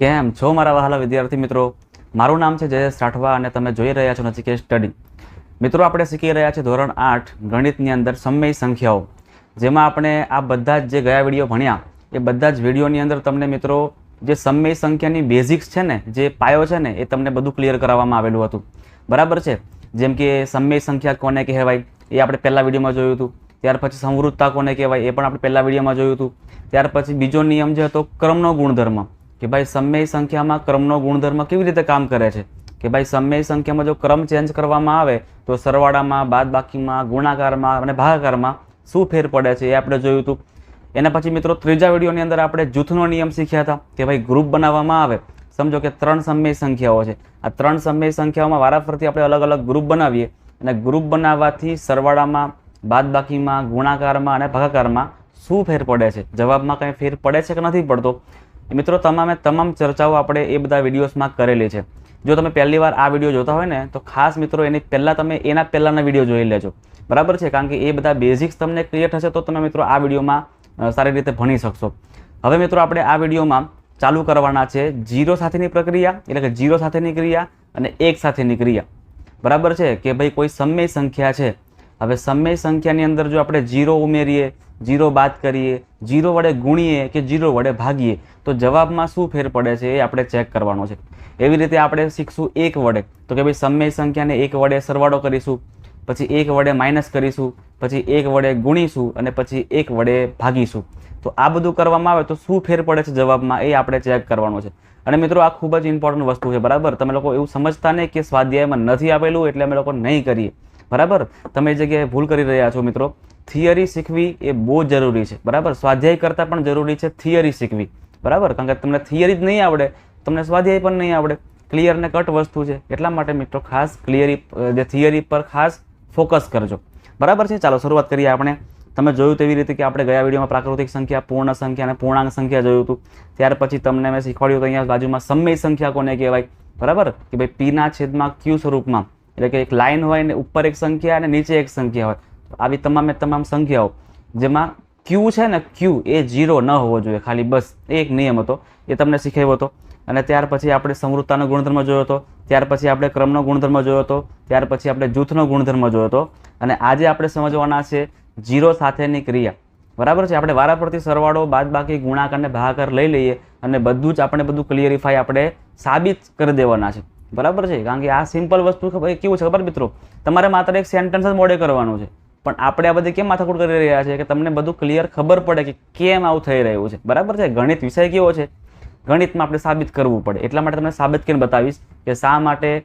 કેમ? છો મારા વહાલા વિદ્યાર્થી મિત્રો? મારું નામ છે જયેશ રાઠવા અને તમે જોઈ રહ્યા છો નચિકેત સ્ટડી મિત્રો, આપણે શીખી રહ્યા છીએ ધોરણ આઠ, ગણિતની અંદર સમય સંખ્યાઓ. જેમાં આપણે આ બધા જ જે ગયા વીડિયો ભણ્યા, એ બધા જ વિડીયોની અંદર તમને મિત્રો, જે સમય સંખ્યાની બેઝિક્સ છે ને, જે પાયો છે ને, એ તમને બધું ક્લિયર કરાવવામાં આવેલું હતું. બરાબર છે? જેમ કે સમય સંખ્યા કોને કહેવાય, એ આપણે પહેલા વિડીયોમાં જોયું હતું. ત્યાર પછી સંવૃત્તા કોને કહેવાય, એ પણ આપણે પહેલા વિડીયોમાં જોયું હતું. ત્યાર પછી બીજો નિયમ જે હતો, ક્રમનો ગુણધર્મ. કે ભાઈ સમય સંખ્યામાં ક્રમનો ગુણધર્મ કેવી રીતે કામ કરે છે? કે ભાઈ સમય સંખ્યામાં જો ક્રમ ચેન્જ કરવામાં આવે, તો સરવાળામાં બાદબાકીમાં ગુણાકારમાં અને ભાગાકારમાં શું ફેર પડે છે એ આપણે જોયું હતું. એના પછી મિત્રો ત્રીજા વિડીયોની અંદર આપણે જૂથનો નિયમ શીખ્યા હતા કે ભાઈ ગ્રુપ બનાવવામાં આવે. સમજો કે ત્રણ સમય સંખ્યાઓ છે. આ ત્રણ સમય સંખ્યાઓમાં વારાફરતી આપણે અલગ અલગ ગ્રુપ બનાવીએ અને ગ્રુપ બનાવવાથી સરવાળામાં બાદબાકીમાં ગુણાકારમાં અને ભાગાકારમાં શું ફેર પડે છે? જવાબમાં કંઈ ફેર પડે છે કે નથી પડતો? મિત્રો, તમામે તમામ ચર્ચાઓ આપણે એ બધા વિડીયોઝમાં કરેલી છે. જો તમે પહેલી વાર આ વીડિયો જોતા હોય ને, તો ખાસ મિત્રો, એની પહેલાં તમે એના પહેલાંના વીડિયો જોઈ લેજો. બરાબર છે? કારણ કે એ બધા બેઝિક્સ તમને ક્લિયર થશે, તો તમે મિત્રો આ વિડીયોમાં સારી રીતે ભણી શકશો. હવે મિત્રો, આપણે આ વિડીયોમાં ચાલુ કરવાના છે જીરો સાથેની પ્રક્રિયા, એટલે કે જીરો સાથેની ક્રિયા અને એક સાથેની ક્રિયા. બરાબર છે? કે ભાઈ કોઈ સમય સંખ્યા છે. હવે સમય સંખ્યાની અંદર જો આપણે જીરો ઉમેરીએ જીરો બાદ કરીએ, જીરો વડે ગુણીએ કે જીરો વડે ભાગીએ, તો જવાબમાં શું ફેર પડે છે એ આપણે ચેક કરવાનો છે. એવી રીતે આપણે શીખશું એક વડે. તો કે ભાઈ સમય સંખ્યાને એક વડે સરવાળો કરીશું, પછી એક વડે માઇનસ કરીશું, પછી એક વડે ગુણીશું અને પછી એક વડે ભાગીશું. તો આ બધું કરવામાં આવે તો શું ફેર પડે છે જવાબમાં એ આપણે ચેક કરવાનો છે. અને મિત્રો આ ખૂબ જ ઇમ્પોર્ટન્ટ વસ્તુ છે, બરાબર? તમે લોકો એવું સમજતા નહીં કે સ્વાધ્યાયમાં નથી આપેલું એટલે અમે લોકો નહીં કરીએ. બરાબર? તમે એ જગ્યાએ ભૂલ કરી રહ્યા છો મિત્રો થિયરી શીખવી એ બહુ જરૂરી છે. બરાબર? સ્વાધ્યાય કરતાં પણ જરૂરી છે થિયરી શીખવી. બરાબર? કારણ કે તમને થિયરી જ નહીં આવડે, તમને સ્વાધ્યાય પણ નહીં આવડે. ક્લિયર ને કટ વસ્તુ છે. એટલા માટે મિત્રો ખાસ ક્લિયરી જે થિયરી પર ખાસ ફોકસ કરજો. બરાબર છે? ચાલો શરૂઆત કરીએ આપણે. તમે જોયું તેવી રીતે કે આપણે ગયા વિડીયોમાં પ્રાકૃતિક સંખ્યા, પૂર્ણ સંખ્યા અને પૂર્ણાંક સંખ્યા જોયું હતું. ત્યાર પછી તમને મેં શીખવાડ્યું હતું અહીંયા બાજુમાં સમય સંખ્યા કોને કહેવાય? બરાબર? કે ભાઈ પીના છેદમાં ક્યુ સ્વરૂપમાં. એટલે કે એક લાઇન હોય ને ઉપર એક સંખ્યા અને નીચે એક સંખ્યા હોય. આવી તમામે તમામ સંખ્યાઓ, જેમાં ક્યુ છે ને ક્યુ એ જીરો ન હોવો જોઈએ, ખાલી બસ એ એક નિયમ હતો, એ તમને શીખવ્યો હતો. અને ત્યાર પછી આપણે સમૃદ્ધતાનો ગુણધર્મ જોયો હતો, ત્યાર પછી આપણે ક્રમનો ગુણધર્મ જોયો હતો, ત્યાર પછી આપણે જૂથનો ગુણધર્મ જોયો હતો. અને આજે આપણે સમજવાના છે જીરો સાથેની ક્રિયા. બરાબર છે? આપણે વારાફરતી સરવાળો, બાદબાકી, ગુણાકાર અને ભાગાકાર લઈ લઈએ અને બધું જ આપણે બધું ક્લિયરિફાઈ આપણે સાબિત કરી દેવાના છે. બરાબર છે? કારણ કે આ સિમ્પલ વસ્તુ કેવું છે ખબર મિત્રો? તમારે માત્ર એક સેન્ટેન્સ જ મોડે કરવાનું છે. પણ આપણે આ બધી કેમ માથાકૂટ કરી રહ્યા છે કે તમને બધું ક્લિયર ખબર પડે કે કેમ આવું થઈ રહ્યું છે? બરાબર છે? ગણિત વિષય કેવો છે? ગણિતમાં આપણે સાબિત કરવું પડે. એટલા માટે તમને સાબિત કરીને બતાવીશ કે શા માટે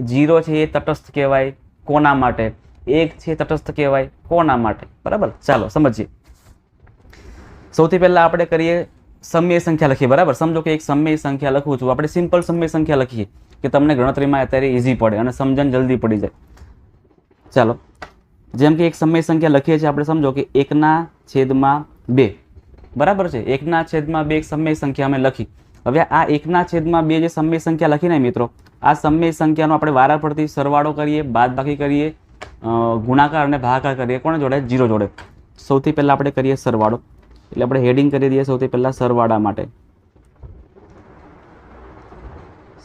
જીરો છે એ તટસ્થ કહેવાય, કોના માટે? એક છે તટસ્થ કહેવાય, કોના માટે? બરાબર? ચાલો, સમજીએ. સૌથી પહેલાં આપણે કરીએ સમય સંખ્યા લખીએ. બરાબર? સમજો કે એક સમય સંખ્યા લખું છું. આપણે સિમ્પલ સમય સંખ્યા લખીએ કે તમને ગણતરીમાં અત્યારે ઇઝી પડે અને સમજણ જલ્દી પડી જાય. ચાલો. જેમ કે એક સમય સંખ્યા લખીએ છીએ, આપણે સમજો કે એકના છેદમાં બે. બરાબર છે? એકના છેદમાં બે એક સમય સંખ્યા અમે લખી. હવે આ એકના છેદમાં બે જે સમય સંખ્યા લખીને મિત્રો, આ સમય સંખ્યાનો આપણે વારાફરતી સરવાળો કરીએ, બાદબાકી કરીએ ગુણાકાર અને ભાગાકાર કરીએ. કોને જોડે? જીરો જોડે. સૌથી પહેલાં આપણે કરીએ સરવાળો. એટલે આપણે હેડિંગ કરી દઈએ સૌથી પહેલાં સરવાળા માટે.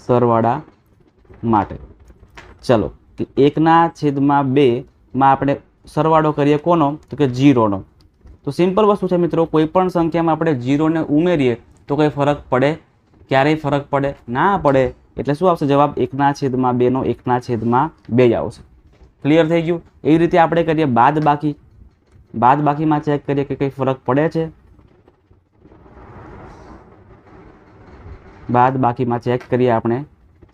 સરવાળા માટે. ચલો એકના છેદમાં બે માં આપણે સરવાળો કરીએ કોનો? તો કે જીરોનો તો સિમ્પલ વસ્તુ છે મિત્રો કોઈ પણ સંખ્યામાં આપણે જીરોને ઉમેરીએ તો કંઈ ફરક પડે? ક્યારેય ફરક પડે? ના પડે. એટલે શું આવશે? જવાબ એકના છેદમાં બેનો એકના છેદમાં બે આવશે. ક્લિયર થઈ ગયું? એવી રીતે આપણે કરીએ બાદ બાકી. બાદ બાકીમાં ચેક કરીએ કે કંઈ ફરક પડે છે? બાદ બાકીમાં ચેક કરીએ આપણે.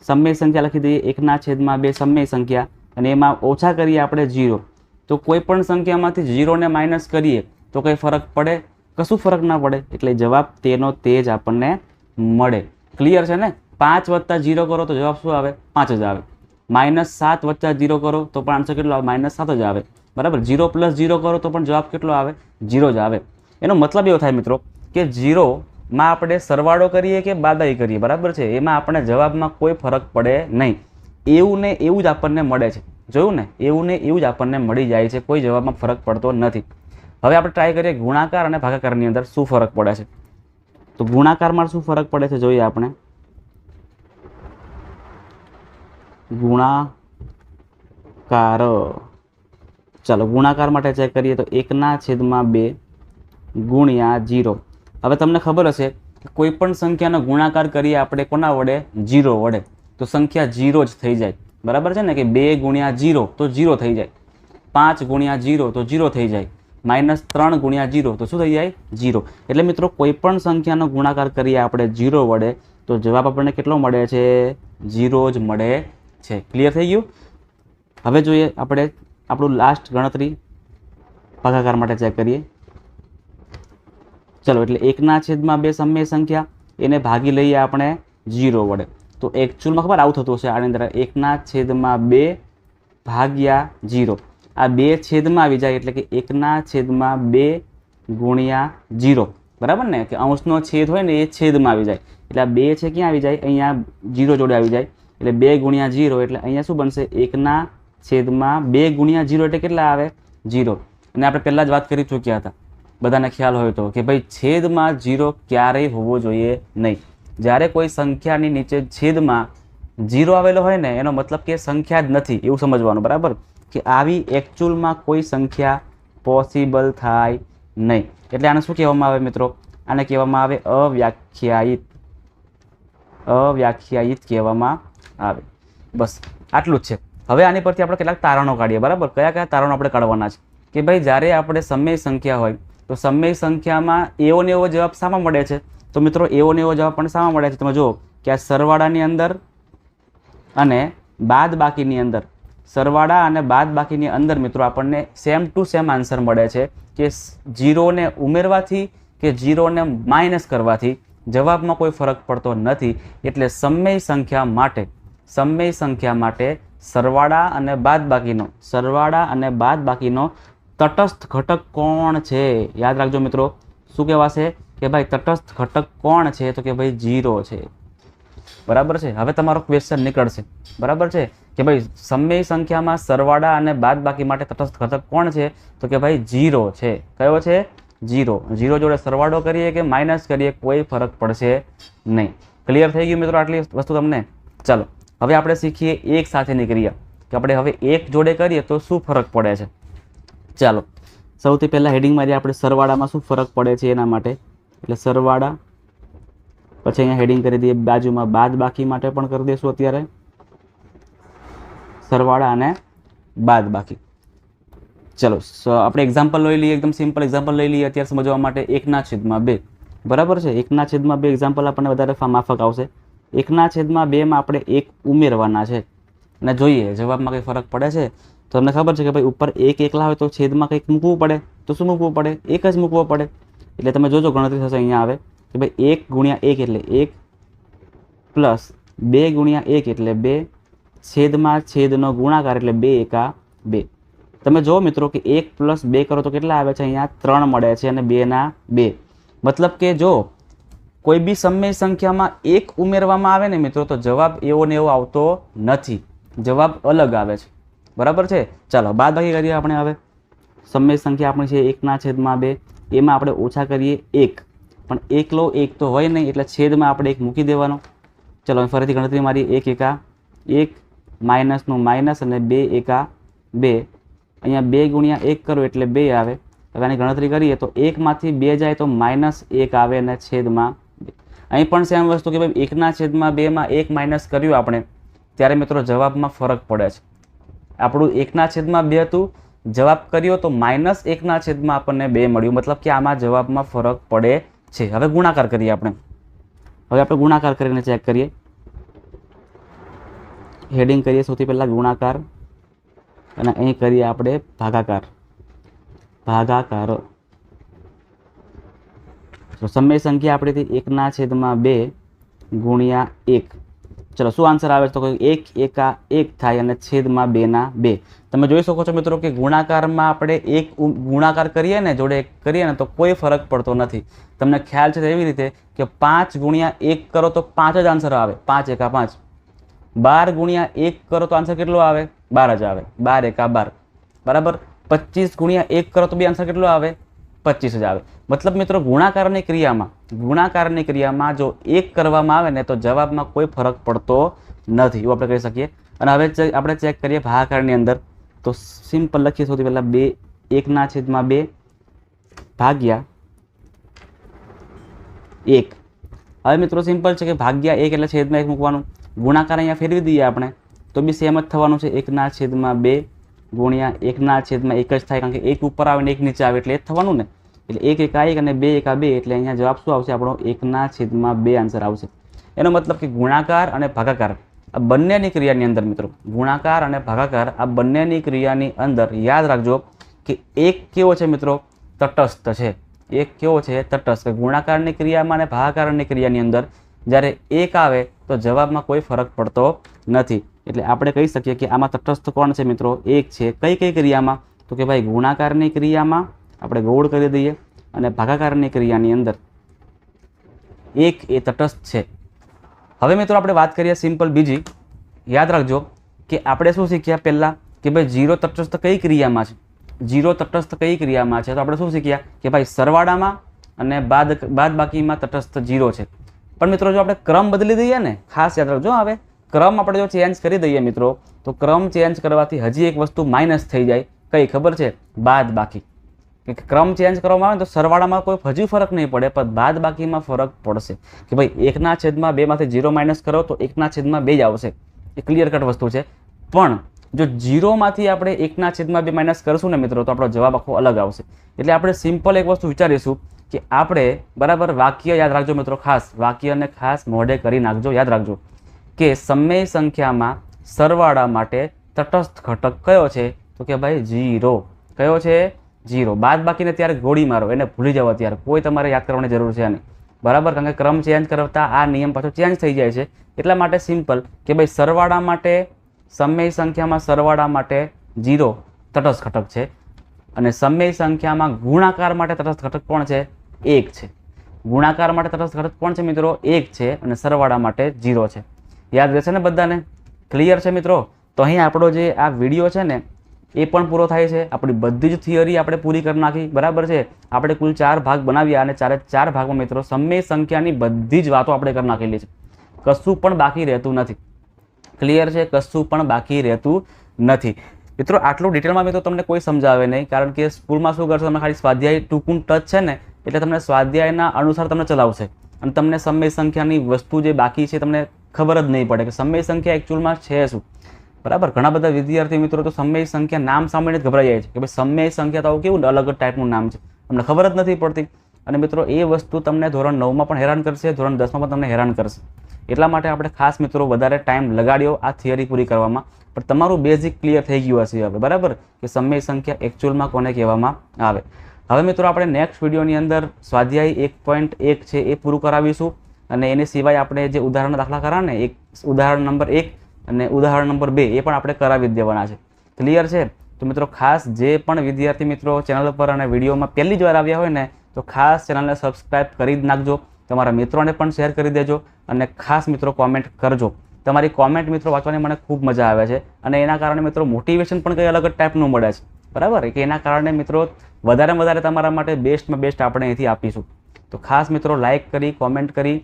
સમય સંખ્યા લખી દઈએ. એકના છેદમાં બે સમય સંખ્યા. અને એમાં ઓછા કરીએ આપણે જીરો તો કોઈ પણ સંખ્યામાંથી જીરોને માઇનસ કરીએ, તો કંઈ ફરક પડે? કશું ફરક ના પડે. એટલે જવાબ તેનો તે જ આપણને મળે. ક્લિયર છે ને? પાંચ વત્તા જીરો કરો તો જવાબ શું આવે? પાંચ જ આવે. માઇનસ સાત વત્તા જીરો કરો તો પણ આન્સર કેટલો આવે? માઇનસ સાત જ આવે. બરાબર? જીરો પ્લસ જીરો કરો તો પણ જવાબ કેટલો આવે? જીરો જ આવે. એનો મતલબ એવો થાય મિત્રો કે જીરોમાં આપણે સરવાળો કરીએ કે બાદાઈ કરીએ? બરાબર છે? એમાં આપણે જવાબમાં કોઈ ફરક પડે નહીં. એવું ને એવું જ આપણને મળે છે. જોયું ને? એવું ને એવું જ આપણને મળી જાય છે. કોઈ જવાબમાં ફરક પડતો નથી. હવે આપણે ટ્રાય કરીએ ગુણાકાર અને ભાગાકારની અંદર શું ફરક પડે છે? તો ગુણાકારમાં શું ફરક પડે છે જોઈએ આપણે. ગુણાકાર. ચાલો, ગુણાકાર માટે ચેક કરીએ તો એકના છેદમાં બે ગુણ્યા જીરો હવે તમને ખબર હશે કોઈ પણ સંખ્યાનો ગુણાકાર કરીએ આપણે કોના વડે? જીરો વડે. તો સંખ્યા જીરો જ થઈ જાય. બરાબર છે ને? કે બે ગુણ્યા જીરો તો જીરો થઈ જાય. પાંચ ગુણ્યા જીરો તો જીરો થઈ જાય. માઇનસ ત્રણ ગુણ્યા જીરો તો શું થઈ જાય? જીરો. એટલે મિત્રો, કોઈ પણ સંખ્યાનો ગુણાકાર કરીએ આપણે જીરો વડે, તો જવાબ આપણને કેટલો મળે છે? જીરો જ મળે છે. ક્લિયર થઈ ગયું? હવે જોઈએ આપણે આપણું લાસ્ટ ગણતરી ભાગાકાર માટે ચેક કરીએ. ચલો, એટલે એકના છેદમાં બે સમય સંખ્યા, એને ભાગી લઈએ આપણે જીરો વડે. તો એકચ્યુઅલમાં ખબર આવું થતું હશે? આની અંદર એકના છેદમાં બે ભાગ્યા જીરો આ બે છેદમાં આવી જાય એટલે કે એકના છેદમાં બે ગુણ્યા જીરો બરાબર ને? કે અંશનો છેદ હોય ને એ છેદમાં આવી જાય. એટલે આ બે છે ક્યાં આવી જાય? અહીંયા જીરો જોડે આવી જાય. એટલે બે ગુણ્યા જીરો એટલે અહીંયા શું બનશે? એકના છેદમાં બે ગુણ્યા જીરો એટલે કેટલા આવે? જીરો અને આપણે પહેલાં જ વાત કરી ચૂક્યા હતા. બધાને ખ્યાલ હોય તો કે ભાઈ છેદમાં જીરો ક્યારેય હોવો જોઈએ નહીં. જ્યારે કોઈ સંખ્યાની નીચે છેદમાં જીરો આવેલો હોય ને, એનો મતલબ કે સંખ્યા જ નથી, એવું સમજવાનું, બરાબર? કે આવી એકચ્યુઅલમાં કોઈ સંખ્યા પોસિબલ થાય નહીં. એટલે આને શું કહેવામાં આવે મિત્રો? આને કહેવામાં આવે અવ્યાખ્યાયિત. અવ્યાખ્યાયિત કહેવામાં આવે. બસ, આટલું જ છે. હવે આની પરથી આપણે કેટલાક તારણો કાઢીએ, બરાબર? કયા કયા તારણો આપણે કાઢવાના છે? કે ભાઈ, જ્યારે આપણે સમય સંખ્યા હોય, તો સમય સંખ્યામાં એવો ને એવો જવાબ શામાં મળે છે. તો મિત્રો, એવો ને એવો જવાબ પણ શામાં મળે છે. તમે જુઓ કે આ સરવાળાની અંદર અને બાદ બાકીની અંદર, સરવાળા અને બાદ બાકીની અંદર મિત્રો, આપણને સેમ ટુ સેમ આન્સર મળે છે કે જીરોને ઉમેરવાથી કે જીરોને માઇનસ કરવાથી જવાબમાં કોઈ ફરક પડતો નથી. એટલે સમય સંખ્યા માટે, સમય સંખ્યા માટે સરવાળા અને બાદ બાકીનો, સરવાળા અને બાદ બાકીનો તટસ્થ ઘટક કોણ છે? યાદ રાખજો મિત્રો, શું કહેવાશે? કે ભાઈ તટસ્થ ઘટક કોણ છે તો કે ભાઈ જીરો છે. બરાબર છે? હવે તમારો ક્વેશ્ચન નીકળશે. બરાબર છે? કે ભાઈ સમય સંખ્યામાં સરવાળા અને બાદ બાકી માટે તટસ્થ ઘટક કોણ છે તો કે ભાઈ જીરો છે. કયો છે? જીરો જીરો જોડે સરવાળો કરીએ કે માઇનસ કરીએ કોઈ ફરક પડશે નહીં. ક્લિયર થઈ ગયું મિત્રો આટલી વસ્તુ તમને? ચાલો, હવે આપણે શીખીએ એક સાથેની ક્રિયા. કે આપણે હવે એક જોડે કરીએ તો શું ફરક પડે છે? ચાલો, સૌથી પહેલાં હેડિંગ મારી આપણે સરવાળામાં શું ફરક પડે છે એના માટે એટલે સરવાળા. પછી અહીંયા હેડિંગ કરી દઈએ બાજુમાં બાદ બાકી માટે પણ કરી દઈશું અત્યારે. સરવાળા અને બાદ બાકી. ચલો આપણે એક્ઝામ્પલ લઈ લઈએ, એકદમ સિમ્પલ એક્ઝામ્પલ લઈ લઈએ અત્યારે સમજવા માટે એકના છેદમાં બે. બરાબર છે? એકના છેદમાં બે એક્ઝામ્પલ આપણને વધારે માફક આવશે. એકના છેદમાં બેમાં આપણે એક ઉમેરવાના છે. અને જોઈએ, જવાબમાં કંઈ ફરક પડે છે? તો તમને ખબર છે કે ભાઈ ઉપર એક એકલા હોય તો છેદમાં કંઈક મૂકવું પડે. તો શું મૂકવું પડે? એક જ મૂકવો પડે. એટલે તમે જોજો ગણતરી થશે અહીંયા આવે. કે ભાઈ એક ગુણ્યા એક એટલે એક પ્લસ બે ગુણ્યા એક એટલે બે છેદમાં છેદનો ગુણાકાર એટલે બે એકા બે. તમે જુઓ મિત્રો કે એક પ્લસ બે કરો તો કેટલા આવે છે અહીંયા? ત્રણ મળે છે અને બેના બે. મતલબ કે જો કોઈ બી સમય સંખ્યામાં એક ઉમેરવામાં આવે ને મિત્રો તો જવાબ એવો ને એવો આવતો નથી. જવાબ અલગ આવે છે. બરાબર છે? ચાલો બાદ બાકી કરીએ આપણે હવે. સમય સંખ્યા આપણી છે એકના છેદમાં બે. એમાં આપણે ઓછા કરીએ એક. પણ એકલો એક તો હોય નહીં, એટલે છેદમાં આપણે એક મૂકી દેવાનો. ચલો ફરીથી ગણતરી મારી એક એકા, એક માઇનસનું માઇનસ અને બે એકા બે. અહીંયા બે ગુણ્યા એક કરો એટલે બે આવે. હવે આની ગણતરી કરીએ તો એકમાંથી બે જાય તો માઇનસ એક આવે અને છેદમાં બે. અહીં પણ સેમ વસ્તુ કે ભાઈ એકના છેદમાં બેમાં એક માઇનસ કર્યું આપણે, ત્યારે મિત્રો જવાબમાં ફરક પડે છે. આપણું એકના છેદમાં બે હતું જવાબ કર્યો તો માઇનસ એકના છેદમાં આપણને બે મળ્યું. મતલબ કે આમાં જવાબમાં ફરક પડે છે. હવે ગુણાકાર કરીએ આપણે. હવે આપણે ગુણાકાર કરીને ચેક કરીએ. હેડિંગ કરીએ સૌથી પહેલાં ગુણાકાર અને અહીં કરીએ આપણે ભાગાકાર. ભાગાકાર. તો સમય સંખ્યા આપણી એકના છેદમાં બે ગુણ્યા એક. ચલો, શું આન્સર આવે તો કે એક, એકા, એક થાય અને છેદમાં બેના બે. તમે જોઈ શકો છો મિત્રો કે ગુણાકારમાં આપણે એક ગુણાકાર કરીએ ને, જોડે એક કરીએ ને, તો કોઈ ફરક પડતો નથી. તમને ખ્યાલ છે એવી રીતે કે પાંચ ગુણ્યા એક કરો તો પાંચ જ આન્સર આવે. પાંચ એકા પાંચ. બાર ગુણ્યા એક કરો તો આન્સર કેટલો આવે? બાર જ આવે. બાર એકા બાર. બરાબર? પચીસ ગુણ્યા એક કરો તો બી આન્સર કેટલો આવે? પચીસ જ આવે મતલબ મિત્રો, ગુણાકારની ક્રિયામાં ગુણાકારની ક્રિયામાં જો એક કરવામાં આવે ને તો જવાબમાં કોઈ ફરક પડતો નથી, એવું આપણે કહી શકીએ. અને હવે આપણે ચેક કરીએ ભાગાકારની અંદર. તો સિમ્પલ લખીએ સૌથી પહેલાં બે, એકના છેદમાં બે ભાગ્યા એક. હવે મિત્રો સિમ્પલ છે કે ભાગ્યા એક એટલે છેદમાં એક મૂકવાનું. ગુણાકાર અહીંયા ફેરવી દઈએ આપણે. તો બી સેમ જ થવાનું છે. એકના છેદમાં બે ગુણ્યા એકના છેદમાં એક જ થાય કારણ કે એક ઉપર આવે ને એક નીચે આવે એટલે એ થવાનું ને. એટલે એક એકા એક અને બે એકા બે એટલે અહીંયા જવાબ શું આવશે? આપણો એકના છેદમાં બે આન્સર આવશે. એનો મતલબ કે ગુણાકાર અને ભાગાકાર. આ બંનેની ક્રિયાની અંદર મિત્રો, ગુણાકાર અને ભાગાકાર આ બંનેની ક્રિયાની અંદર યાદ રાખજો કે એક કેવો છે મિત્રો? તટસ્થ છે. એક કેવો છે? તટસ્થ. ગુણાકારની ક્રિયામાં અને ભાગાકારની ક્રિયાની અંદર જ્યારે એક આવે તો જવાબમાં કોઈ ફરક પડતો નથી. એટલે આપણે કહી શકીએ કે આમાં તટસ્થ કોણ છે મિત્રો? એક છે. કઈ કઈ ક્રિયામાં? તો કે ભાઈ ગુણાકારની ક્રિયામાં આપણે ગોળ કરી દઈએ અને ભાગાકારની ક્રિયાની અંદર એક એ તટસ્થ છે. હવે મિત્રો આપણે વાત કરીએ સિમ્પલ બીજી. યાદ રાખજો કે આપણે શું શીખ્યા પહેલાં? કે ભાઈ જીરો તટસ્થ કઈ ક્રિયામાં છે? જીરો તટસ્થ કઈ ક્રિયામાં છે? તો આપણે શું શીખ્યા? કે ભાઈ સરવાળામાં અને બાદ બાદ બાકીમાં તટસ્થ જીરો છે. પણ મિત્રો જો આપણે ક્રમ બદલી દઈએ ને, ખાસ યાદ રાખજો હવે. ક્રમ આપણે જો ચેન્જ કરી દઈએ મિત્રો, તો ક્રમ ચેન્જ કરવાથી હજી એક વસ્તુ માઇનસ થઈ જાય. કઈ ખબર છે? બાદ બાકી. કે ક્રમ ચેન્જ કરવામાં આવે તો સરવાળામાં કોઈ હજુ ફરક નહીં પડે, પણ બાદ બાકીમાં ફરક પડશે. કે ભાઈ, એકના છેદમાં બેમાંથી જીરો માઇનસ કરો તો એકના છેદમાં બે જ આવશે. એ ક્લિયર કટ વસ્તુ છે. પણ જો જીરોમાંથી આપણે એકના છેદમાં બે માઇનસ કરશું ને મિત્રો, તો આપણો જવાબ આખો અલગ આવશે. એટલે આપણે સિમ્પલ એક વસ્તુ વિચારીશું કે આપણે બરાબર વાક્ય યાદ રાખજો મિત્રો, ખાસ. વાક્યને ખાસ મોઢે કરી નાખજો, યાદ રાખજો. કે સમય સંખ્યામાં સરવાળા માટે તટસ્થ ઘટક કયો છે? તો કે ભાઈ જીરો કયો છે? જીરો બાદ બાકીને ત્યારે ગોળી મારો. એને ભૂલી જાવ ત્યારે કોઈ તમારે યાદ કરવાની જરૂર છે નહીં. બરાબર? કારણ કે ક્રમ ચેન્જ કરતા આ નિયમ પાછો ચેન્જ થઈ જાય છે. એટલા માટે સિમ્પલ કે ભાઈ સરવાળા માટે, સમય સંખ્યામાં સરવાળા માટે જીરો તટસ્થ ઘટક છે. અને સમય સંખ્યામાં ગુણાકાર માટે તટસ્થ ઘટક કોણ છે? એક છે. ગુણાકાર માટે તટસ્થ ઘટક કોણ છે મિત્રો? એક છે અને સરવાળા માટે જીરો છે. યાદ રહેશે ને બધાને? ક્લિયર છે મિત્રો? તો અહીં આપણો જે આ વીડિયો છે ને, એ પણ પૂરો થાય છે. આપણી બધી જ થિયરી આપણે પૂરી કરી નાખી. બરાબર છે? આપણે કુલ ચાર ભાગ બનાવ્યા અને ચારે ચાર ભાગમાં મિત્રો સમય સંખ્યાની બધી જ વાતો આપણે કરી નાખેલી છે. કશું પણ બાકી રહેતું નથી. ક્લિયર છે? કશું પણ બાકી રહેતું નથી. મિત્રો, આટલું ડિટેલમાં મિત્રો તમને કોઈ સમજાવે નહીં, કારણ કે સ્કૂલમાં શું કરશો? તમે ખાલી સ્વાધ્યાય ટૂંકું ટચ છે ને, એટલે તમને સ્વાધ્યાયના અનુસાર તમને ચલાવશે. અને તમને સમય સંખ્યાની વસ્તુ જે બાકી છે, તમને ખબર જ નહીં પડે કે સમય સંખ્યા એકચ્યુઅલમાં છે શું? બરાબર? ઘણા બધા વિદ્યાર્થી મિત્રો તો સમય સંખ્યા નામ સાંભળીને જ ગભરાઈ જાય છે કે ભાઈ સમય સંખ્યા તો કેવું અલગ ટાઈપનું નામ છે? તમને ખબર જ નથી પડતી. અને મિત્રો, એ વસ્તુ તમને ધોરણ નવમાં પણ હેરાન કરશે, ધોરણ દસમાં પણ તમને હેરાન કરશે. એટલા માટે આપણે ખાસ મિત્રો વધારે ટાઈમ લગાડ્યો આ થિયરી પૂરી કરવામાં. પણ તમારું બેઝિક ક્લિયર થઈ ગયું હશે હવે, બરાબર? કે સમય સંખ્યા એકચ્યુઅલમાં કોને કહેવામાં આવે? હવે મિત્રો, આપણે નેક્સ્ટ વિડીયોની અંદર સ્વાધ્યાય એક પોઈન્ટ એક છે એ પૂરું કરાવીશું. અને એની સિવાય આપણે જે ઉદાહરણ દાખલા કરા ને એક ઉદાહરણ નંબર એક અને ઉદાહરણ નંબર બે, એ પણ આપણે કરાવી જ દેવાના છે. ક્લિયર છે? તો મિત્રો ખાસ જે પણ વિદ્યાર્થી મિત્રો ચેનલ પર અને વિડીયોમાં પહેલી જ વાર આવ્યા હોય ને, તો ખાસ ચેનલને સબસ્ક્રાઈબ કરી જ નાખજો. તમારા મિત્રોને પણ શેર કરી દેજો અને ખાસ મિત્રો કોમેન્ટ કરજો. તમારી કોમેન્ટ મિત્રો વાંચવાની મને ખૂબ મજા આવે છે અને એના કારણે મિત્રો મોટિવેશન પણ કંઈ અલગ ટાઈપનું મળે છે. બરાબર? કે એના કારણે મિત્રો વધારે વધારે તમારા માટે બેસ્ટમાં બેસ્ટ આપણે અહીંથી આપીશું. તો ખાસ મિત્રો લાઇક કરી કોમેન્ટ કરી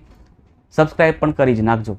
સબસ્ક્રાઇબ પણ કરી જ નાખજો.